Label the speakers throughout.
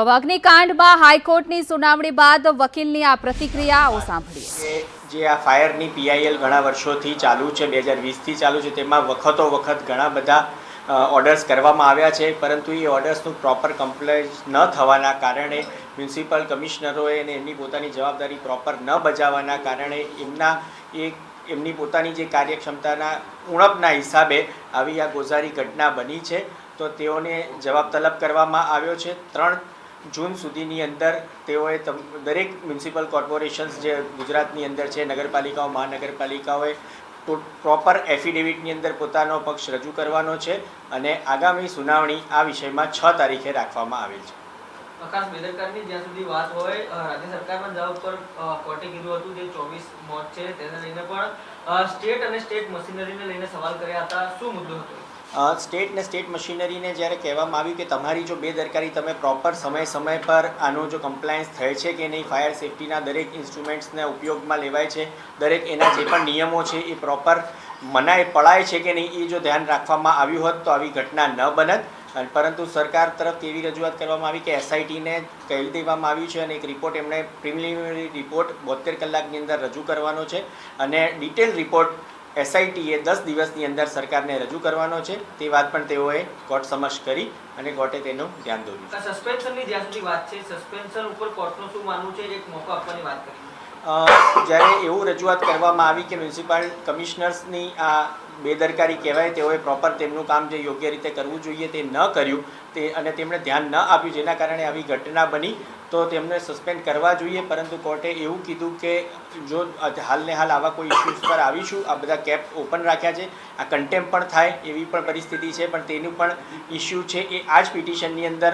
Speaker 1: તો અગ્નિકાંડમાં હાઈકોર્ટની સુનાવણી બાદ વકીલની આ પ્રતિક્રિયાઓ સાંભળીએ
Speaker 2: જે આ ફાયરની પીઆઈએલ ઘણા વર્ષોથી ચાલુ છે, બે હજાર વીસથી ચાલુ છે, તેમાં વખતો વખત ઘણા બધા ઓર્ડર્સ કરવામાં આવ્યા છે, પરંતુ એ ઓર્ડર્સનું પ્રોપર કમ્પ્લાયન્સ ન થવાના કારણે મ્યુનિસિપલ કમિશનરોએ અને એમની પોતાની જવાબદારી પ્રોપર ન બજાવવાના કારણે એમના એ, એમની પોતાની જે કાર્યક્ષમતાના ઉણપના હિસાબે આવી આ ગોઝારી ઘટના બની છે. તો તેઓને જવાબ તલબ કરવામાં આવ્યો છે. ત્રણ જૂન સુધીની અંદર તેઓએ દરેક મ્યુનિસિપલ કોર્પોરેશન્સ જે ગુજરાતની અંદર છે, નગરપાલિકાઓ, મહાનગરપાલિકાઓએ પ્રોપર એફિડેવિટની અંદર પોતાનો પક્ષ રજૂ કરવાનો છે અને આગામી સુનાવણી આ વિષયમાં છ તારીખે રાખવામાં આવેલ છે.
Speaker 3: આકાશ બેદરકારીની જ્યાં સુધી વાત હોય રાજ્ય સરકારમાં જવાબ પર કોર્ટે કીધું હતું જે ચોવીસ મોત છે, તેને લઈને પણ સ્ટેટ અને સ્ટેટ મશીનરીને લઈને સવાલ કર્યા હતા. શું મુદ્દો હતો?
Speaker 2: અ, સ્ટેટ મશીનરીને જ્યારે કહેવામાં આવ્યું કે તમારી જો બેદરકારી તમે પ્રોપર સમય સમય પર આનો જો કમ્પ્લાયન્સ થાય છે કે નહીં ફાયર સેફટીના દરેક ઇન્સ્ટ્રુમેન્ટ્સને ઉપયોગમાં લેવાય છે દરેક એના જે પણ નિયમો છે એ પ્રોપર મનાય પડાય છે કે નહીં એ જો ધ્યાન રાખવામાં આવ્યું હોત તો આવી ઘટના ન બનત. પરંતુ સરકાર તરફથી એવી રજૂઆત કરવામાં આવી કે એસઆઈટીને કહી દેવામાં આવ્યું છે અને એક રિપોર્ટ એમણે પ્રિલિમિનરી રિપોર્ટ બોતેર કલાકની અંદર રજૂ કરવાનો છે. અને ડિટેલ રિપોર્ટ એસઆઈટીએ દસ દિવસની અંદર સરકારને રજૂ કરવાનો છે. તે વાત પણ તેઓએ કોર્ટ સમક્ષ કરી અને કોર્ટે તેનું ધ્યાન દોર્યું
Speaker 3: સસ્પેન્શનની જ્યાં સુધી વાત છે સસ્પેન્શન ઉપર કોર્ટનું શું માનવું છે? એક મોકો આપવાની વાત કરી.
Speaker 2: અ, જ્યારે એવું રજૂઆત કરવામાં આવી કે મ્યુનિસિપલ કમિશનર્સની આ બેદરકારી કહેવાય, તેઓએ પ્રોપર તેમનું કામ જે યોગ્ય રીતે કરવું જોઈએ તે ન કર્યું. તે અને તેમણે ધ્યાન ન આપ્યું જેના કારણે આવી ઘટના બની. તો તેમને સસ્પેન્ડ કરવા જોઈએ, પરંતુ કોર્ટે એવું કીધું કે જો હાલને હાલ આવા કોઈ ઇસ્યુઝ પર આવીશું, આ બધા કેપ ઓપન રાખ્યા છે, આ કન્ટેમ્પ પણ થાય એવી પણ પરિસ્થિતિ છે, પણ તેનું પણ ઇસ્યુ છે એ આ જ પિટિશનની અંદર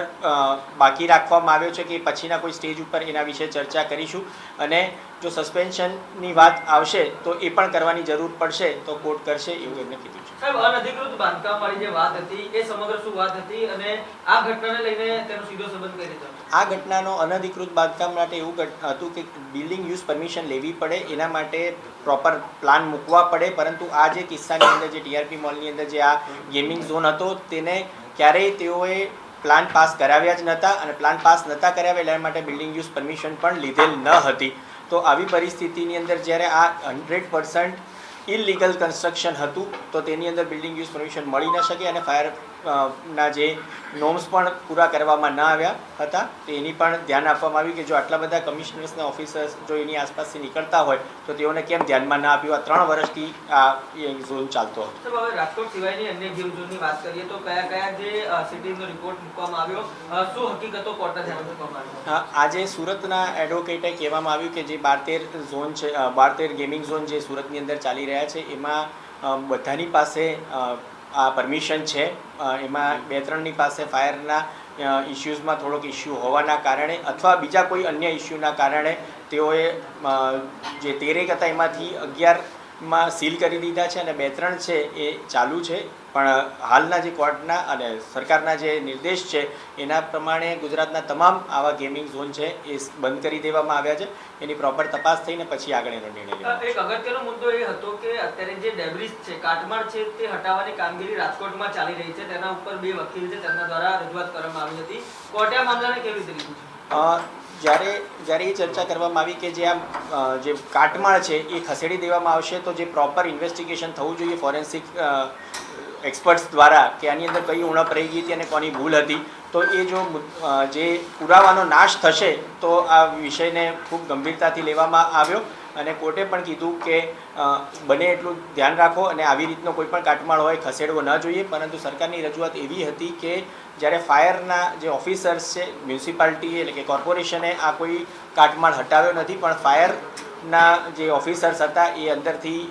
Speaker 2: બાકી રાખવામાં આવ્યો છે કે પછીના કોઈ સ્ટેજ ઉપર એના વિશે ચર્ચા કરીશું. અને જો સસ્પેન્શનની વાત આવશે, તો એ પણ કરવાની જરૂર પડશે, તો કોર્ટ કરશે એવું એમને કીધું છે
Speaker 3: સાહેબ અનધિકૃત બાંધકામ વાળી જે વાત હતી એ સમગ્ર શું વાત હતી અને આ ઘટનાને લઈને તેનો સીધો સંબંધ કઈ રીતે
Speaker 2: આ ઘટનાનો અનધિકૃત બાંધકામ માટે એવું હતું કે બિલ્ડિંગ યુઝ પરમિશન લેવી પડે એના માટે પ્રોપર પ્લાન મૂકવા પડે પરંતુ આ જે કિસ્સાની અંદર જે ટીઆરપી મોલની અંદર જે આ ગેમિંગ ઝોન હતો તેને ક્યારેય તેઓએ પ્લાન પાસ કરાવ્યા જ નહોતા અને પ્લાન પાસ નહોતા કરાવ્યા એટલા માટે બિલ્ડિંગ યુઝ પરમિશન પણ લીધેલ ન હતી. તો આવી પરિસ્થિતિની અંદર જ્યારે આ હંડ્રેડ પર્સન્ટ ઇલીગલ કન્સ્ટ્રક્શન હતું તો તેની અંદર બિલ્ડિંગ યુઝ પરમિશન મળી ન શકે અને ફાયર ના જે નોમ્સ પણ પૂરા કરવામાં ન આવ્યા હતા તો એની પણ ધ્યાન આપવામાં આવ્યું કે જો આટલા બધા કમિશનર્સના ઓફિસર્સ જો એની આસપાસથી નીકળતા હોય તો તેઓને કેમ ધ્યાનમાં ના આપ્યું આ ત્રણ વર્ષથી આ ઝોન ચાલતો હતો.
Speaker 3: રાજકોટ સિવાયની અન્ય ગેમ ઝોનની વાત કરીએ તો કયા કયા જે સિટીઝનો રિપોર્ટ મૂકવામાં આવ્યો? શું હકીકતો કોર્ટના ધ્યાન મૂકવામાં આવ્યો
Speaker 2: આજે સુરતના એડવોકેટે કહેવામાં આવ્યું કે જે બાર તેર ઝોન છે બાર તેર ગેમિંગ ઝોન જે સુરતની અંદર ચાલી રહ્યા છે એમાં બધાની પાસે આ પરમિશન છે. એમાં બે ત્રણની પાસે ફાયરના ઇસ્યુઝમાં થોડોક ઇસ્યુ હોવાના કારણે અથવા બીજા કોઈ અન્ય ઇસ્યુના કારણે તેઓએ જે તેરેક હતા એમાંથી અગિયારમાં સીલ કરી દીધા છે અને બે ત્રણ છે એ ચાલુ છે. પણ હાલના જે કોર્ટના અને સરકારના જે નિર્દેશ છે એના પ્રમાણે ગુજરાતના તમામ આવા ગેમિંગ ઝોન છે એ બંધ કરી દેવામાં આવ્યા છે. એની પ્રોપર તપાસ થઈને પછી આગળ એનો નિર્ણય
Speaker 3: એક અગત્યનો મુદ્દો એ હતો કે અત્યારે જે ડેબ્રિસ છે કાટમાળ છે તે હટાવવાની કામગીરી રાજકોટમાં ચાલી રહી છે. તેના ઉપર બે વકીલ છે તેમના દ્વારા રજૂઆત કરવામાં આવી હતી. કોર્ટે મામલાને કેવી રીતે લીધું છે?
Speaker 2: જ્યારે જ્યારે એ ચર્ચા કરવામાં આવી કે જે આ જે કાટમાળ છે એ ખસેડી દેવામાં આવશે, તો જે પ્રોપર ઇન્વેસ્ટિગેશન થવું જોઈએ ફોરેન્સિક એક્સપર્ટ્સ દ્વારા કે આની અંદર કઈ ઉણપ રહી ગઈ હતી અને કોની ભૂલ હતી, તો એ જો જે પુરાવાનો નાશ થશે, તો આ વિષયને ખૂબ ગંભીરતાથી લેવામાં આવ્યો. અને કોર્ટે પણ કીધું કે બને એટલું ધ્યાન રાખો અને આવી રીતનો કોઈ પણ કાટમાળ હોય, ખસેડવો ન જોઈએ. પરંતુ સરકારની રજૂઆત એવી હતી કે, જ્યારે ફાયરના જે ઓફિસર્સ છે, મ્યુનિસિપાલિટી એટલે કે કોર્પોરેશને આ કોઈ કાટમાળ હટાવ્યો નથી, પણ ફાયરના જે ઓફિસર્સ હતા, એ અંદરથી